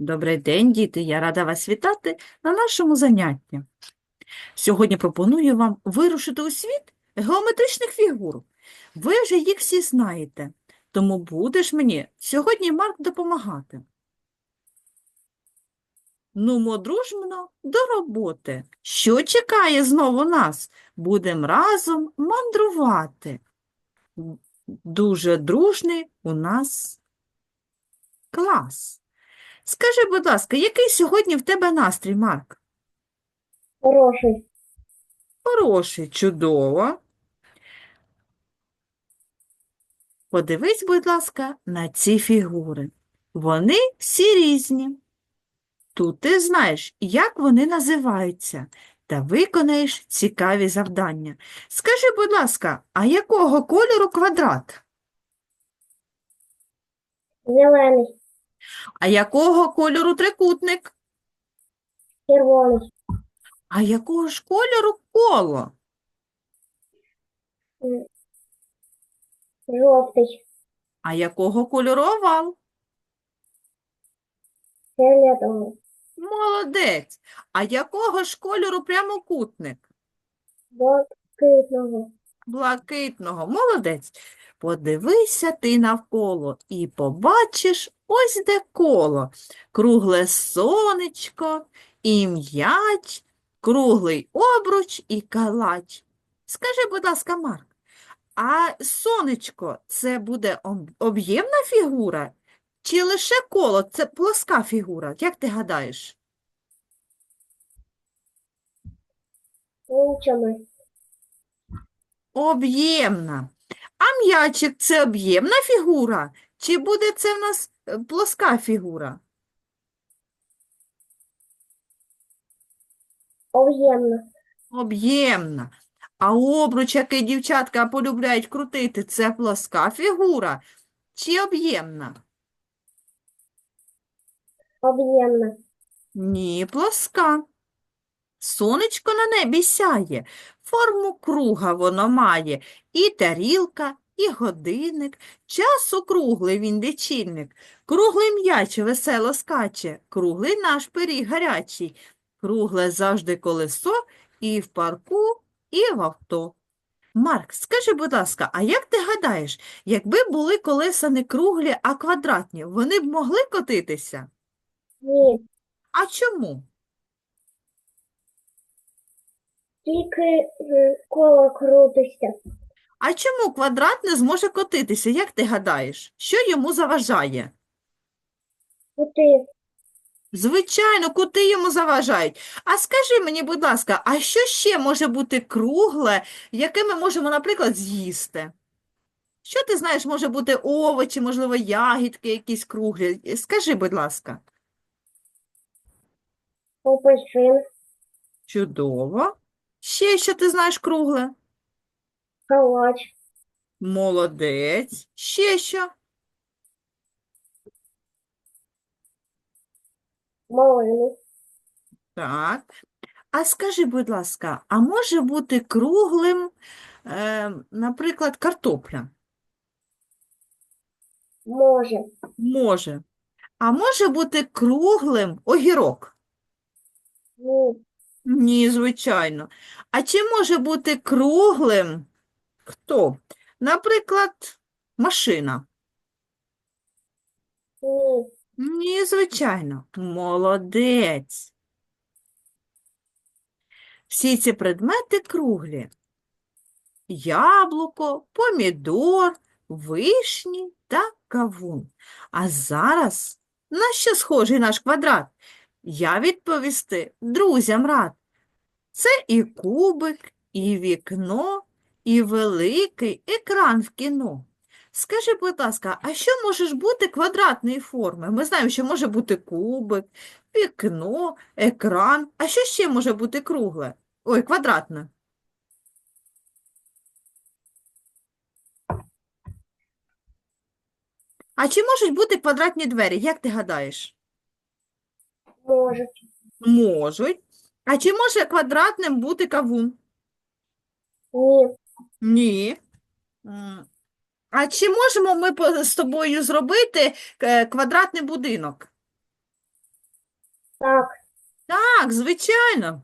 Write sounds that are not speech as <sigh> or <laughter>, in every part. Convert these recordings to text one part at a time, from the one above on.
Добрий день, діти! Я рада вас вітати на нашому занятті. Сьогодні пропоную вам вирушити у світ геометричних фігур. Ви вже їх всі знаєте, тому будеш мені сьогодні, Марк, допомагати. Нумо дружно до роботи. Що чекає знову нас? Будем разом мандрувати. Дуже дружний у нас клас. Скажи, будь ласка, який сьогодні в тебе настрій, Марк? Хороший. Хороший, чудово. Подивись, будь ласка, на ці фігури. Вони всі різні. Тут ти знаєш, як вони називаються, та виконаєш цікаві завдання. Скажи, будь ласка, а якого кольору квадрат? Зелений. А якого кольору трикутник? Червоний. А якого ж кольору коло? Жовтий. А якого кольору овал? Фіолетовий. Молодець. А якого ж кольору прямокутник? Блакитного. Блакитного. Молодець. Подивися ти навколо і побачиш ось де коло. Кругле сонечко, і м'яч, круглий обруч і калач. Скажи, будь ласка, Марк, а сонечко це буде об'ємна фігура чи лише коло? Це плоска фігура? Як ти гадаєш? Об'ємна. М'ячик це об'ємна фігура? Чи буде це в нас е, плоска фігура? Об'ємно. Об'ємна. А обруч, який дівчатка полюбляють крутити, це плоска фігура чи об'ємна? Об'ємно. Ні, плоска. Сонечко на небі сяє, форму круга воно має, і тарілка, і годинник, час округлий він лічильник, круглий м'яч весело скаче, круглий наш пиріг гарячий, кругле завжди колесо і в парку, і в авто. Марк, скажи, будь ласка, а як ти гадаєш, якби були колеса не круглі, а квадратні, вони б могли котитися? Ні. А чому? Тільки коло крутиться. А чому квадрат не зможе котитися? Як ти гадаєш? Що йому заважає? Кути. Звичайно, кути йому заважають. А скажи мені, будь ласка, а що ще може бути кругле, яке ми можемо, наприклад, з'їсти? Що ти знаєш, може бути овочі, можливо, ягідки якісь круглі? Скажи, будь ласка. Опичин. Чудово. Ще що ти знаєш кругле? Калач. Молодець. Ще що? Малину. Так. А скажи, будь ласка, а може бути круглим, е, наприклад, картопля? Може. Може. А може бути круглим огірок? Ні. Ні, звичайно. А чи може бути круглим хто? Наприклад, машина? Ні. Ні, звичайно. Молодець. Всі ці предмети круглі. Яблуко, помідор, вишні та кавун. А зараз на що схожий наш квадрат? Я відповісти друзям рад. Це і кубик, і вікно, і великий екран в кіно. Скажи, будь ласка, а що може ж бути квадратної форми? Ми знаємо, що може бути кубик, вікно, екран. А що ще може бути кругле? Ой, квадратне. А чи можуть бути квадратні двері? Як ти гадаєш? Може. Можуть. А чи може квадратним бути кавун? Ні. Ні. А чи можемо ми з тобою зробити е, квадратний будинок? Так. Так, звичайно.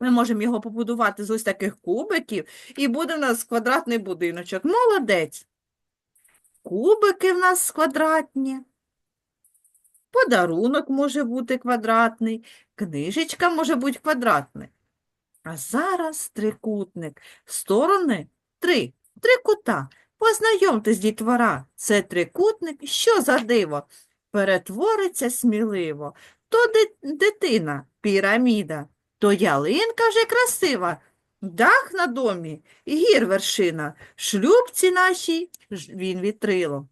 Ми можемо його побудувати з ось таких кубиків, і буде в нас квадратний будиночок. Молодець. Кубики в нас квадратні. Подарунок може бути квадратний, книжечка може бути квадратна. А зараз трикутник. Сторони три. Три кута. Познайомтесь, дітвора. Це трикутник. Що за диво? Перетвориться сміливо. То дитина піраміда, то ялинка вже красива. Дах на домі, гір вершина, шлюбці нашій він вітрило.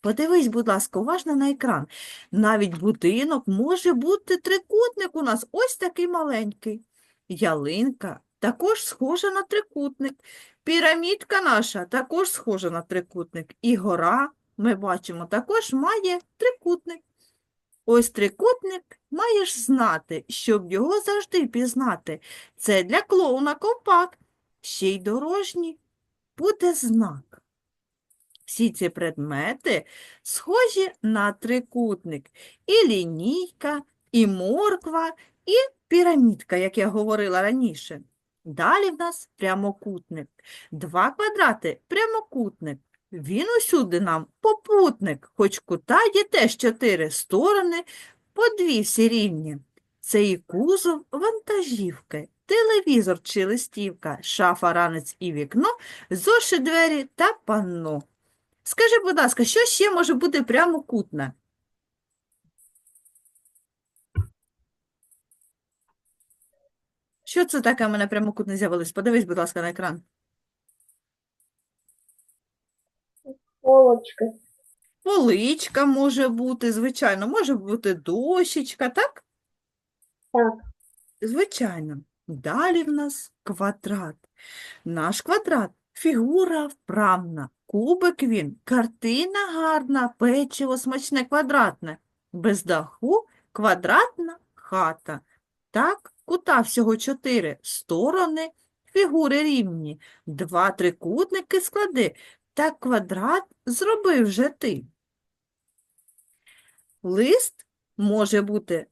Подивись, будь ласка, уважно на екран. Навіть будинок може бути трикутник у нас ось такий маленький. Ялинка також схожа на трикутник. Пірамідка наша також схожа на трикутник. І гора, ми бачимо, також має трикутник. Ось трикутник маєш знати, щоб його завжди пізнати. Це для клоуна ковпак. Ще й дорожній буде знак. Всі ці предмети схожі на трикутник. І лінійка, і морква, і пірамідка, як я говорила раніше. Далі в нас прямокутник. Два квадрати – прямокутник. Він усюди нам попутник, хоч кута є теж чотири сторони, по дві всі рівні. Це і кузов вантажівки, телевізор чи листівка, шафа, ранець і вікно, зоши двері та панно. Скажи, будь ласка, що ще може бути прямокутне? Що це таке в мене прямокутне з'явилось? Подивись, будь ласка, на екран. Полочка. Поличка може бути, звичайно, може бути дощечка, так? Так. Звичайно. Далі в нас квадрат. Наш квадрат – фігура вправна. Кубик він – картина гарна, печиво смачне квадратне. Без даху – квадратна хата. Так, кута всього чотири сторони, фігури рівні. Два трикутники склади. Так квадрат зробив вже ти. Лист може бути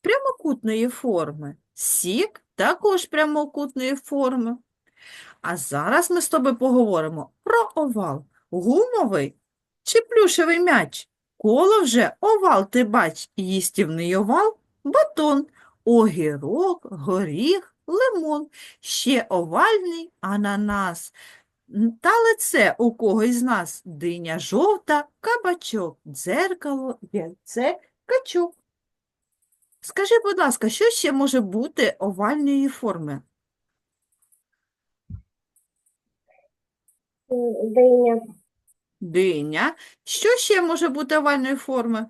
прямокутної форми. Сік також прямокутної форми. А зараз ми з тобою поговоримо про овал. Гумовий чи плюшевий м'яч? Коло вже овал ти бач, їстівний овал, батон, огірок, горіх, лимон, ще овальний ананас. Та лице у когось з нас диня жовта, кабачок, дзеркало, яйце, качок. Скажи, будь ласка, що ще може бути овальної форми? Диня. Диня. Що ще може бути овальної форми?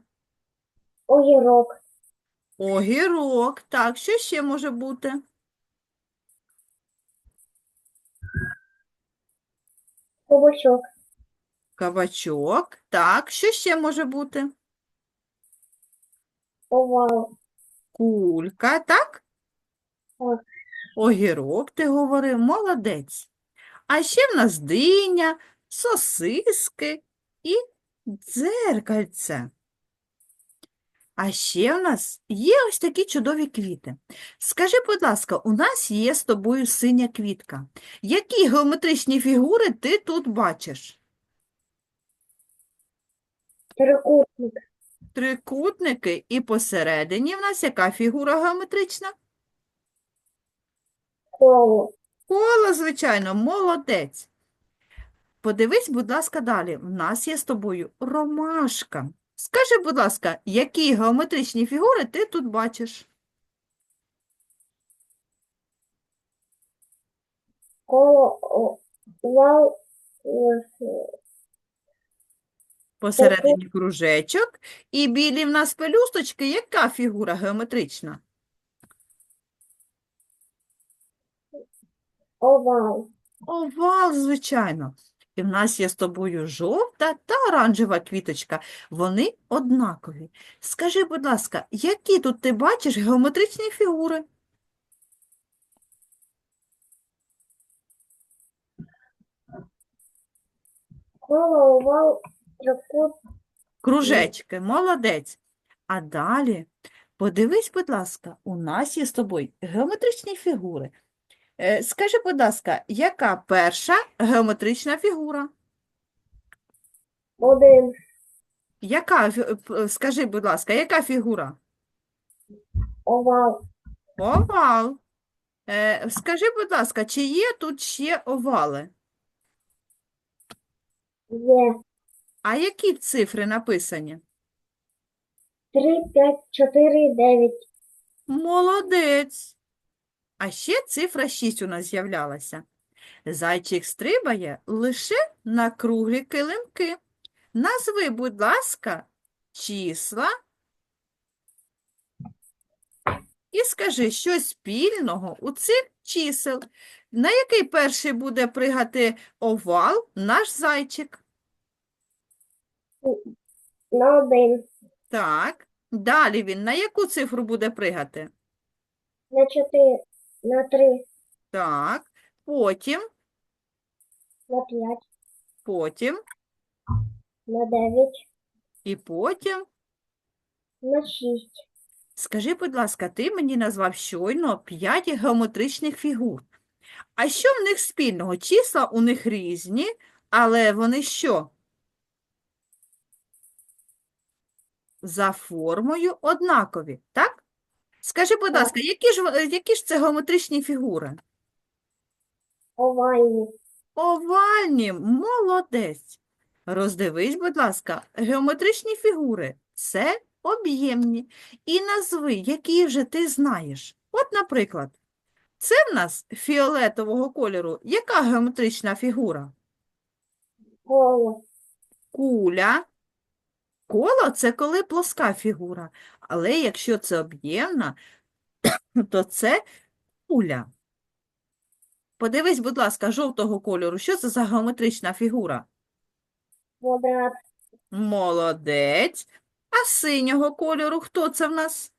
Огірок. Огірок. Так, що ще може бути? Кабачок. Кабачок. Так, що ще може бути? Овал. Кулька, так? Так. Огірок, ти говорив, молодець. А ще в нас диня, сосиски і дзеркальце. А ще в нас є ось такі чудові квіти. Скажи, будь ласка, у нас є з тобою синя квітка. Які геометричні фігури ти тут бачиш? Трикутник. Трикутники і посередині в нас яка фігура геометрична? Коло. Коло, звичайно, молодець. Подивись, будь ласка, далі. У нас є з тобою ромашка. Скажи, будь ласка, які геометричні фігури ти тут бачиш? Посередині кружечок. І білі в нас пелюсточки. Яка фігура геометрична? Овал. Овал, звичайно. І в нас є з тобою жовта та оранжева квіточка. Вони однакові. Скажи, будь ласка, які тут ти бачиш геометричні фігури? Коло, овал, трикут. Кружечки, молодець. А далі Подивись, будь ласка, у нас є з тобою геометричні фігури. Е, Скажи, будь ласка, яка перша геометрична фігура? Один. Яка, фі- скажи, будь ласка, яка фігура? Овал. Овал. Е, Скажи, будь ласка, чи є тут ще овали? Є. А які цифри написані? Три, п'ять, чотири, дев'ять. Молодець. А ще цифра 6 у нас з'являлася. Зайчик стрибає лише на круглі килимки. Назви, будь ласка, числа і скажи, що спільного у цих чисел. На який перший буде пригати овал наш зайчик? На один. Так. Далі він на яку цифру буде пригати? На чотири. На три. Так. Потім, На п'ять. потім На дев'ять. і потім. На шість. Скажи, будь ласка, ти мені назвав щойно 5 геометричних фігур. А що в них спільного? Числа у них різні, але вони що? За формою однакові, так? Скажи, будь ласка, які ж, в- які ж це геометричні фігури? Овальні. Овальні, молодець. Роздивись, будь ласка, геометричні фігури – це об'ємні. І назви, які вже ти знаєш. От, наприклад, це в нас фіолетового кольору. Яка геометрична фігура? Коло. Куля. Коло – це коли плоска фігура. Але якщо це об'ємна, <coughs> то це куля. Подивись, будь ласка, жовтого кольору. Що це за геометрична фігура? Квадрат. Молодець. А синього кольору хто це в нас?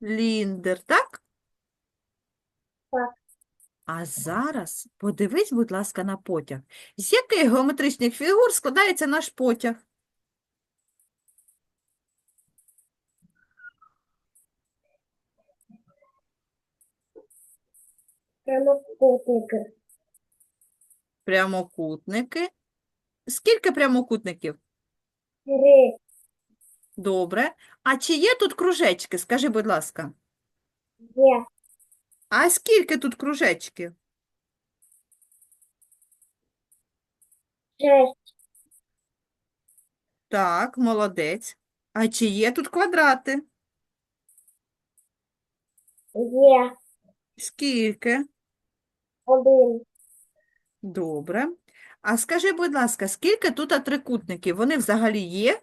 Циліндр, так? Так. А зараз подивись, будь ласка, на потяг. З яких геометричних фігур складається наш потяг? Прямокутники. Прямокутники. Скільки прямокутників? Три. Добре. А чи є тут кружечки? Скажи, будь ласка. Є. А скільки тут кружечків? Шесть. Так, молодець. А чи є тут квадрати? Є. Скільки? Один. Добре. А скажи, будь ласка, скільки тут трикутників? Вони взагалі є?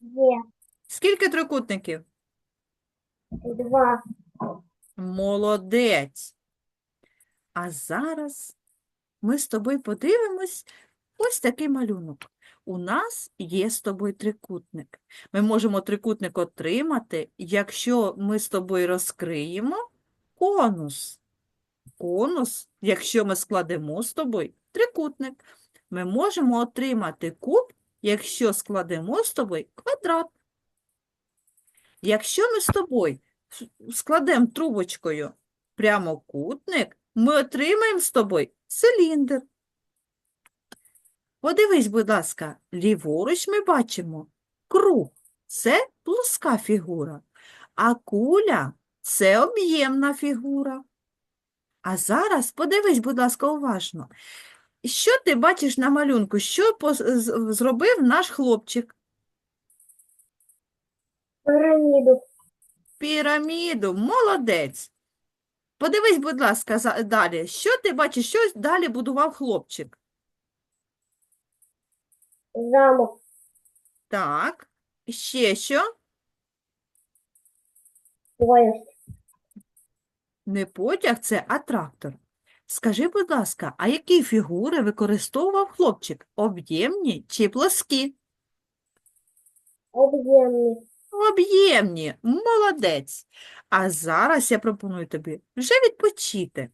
Є. Скільки трикутників? Два. Молодець. А зараз ми з тобою подивимось ось такий малюнок. У нас є з тобою трикутник. Ми можемо трикутник отримати, якщо ми з тобою розкриємо конус. Конус, якщо ми складемо з тобою трикутник. Ми можемо отримати куб, якщо складемо з тобою квадрат. Якщо ми з тобою складемо трубочкою прямокутник, ми отримаємо з тобою циліндр. Подивись, будь ласка, ліворуч ми бачимо круг. Це плоска фігура, а куля це об'ємна фігура. А зараз подивись, будь ласка, уважно. Що ти бачиш на малюнку? Що зробив наш хлопчик? Піраміду. Піраміду, молодець. Подивись, будь ласка, далі. Що ти бачиш, що далі будував хлопчик? Замок. Так, ще що? Поїзд. Не потяг це, а трактор. Скажи, будь ласка, а які фігури використовував хлопчик? Об'ємні чи плоскі? Об'ємний. Об'ємні, молодець. А зараз я пропоную тобі вже відпочити.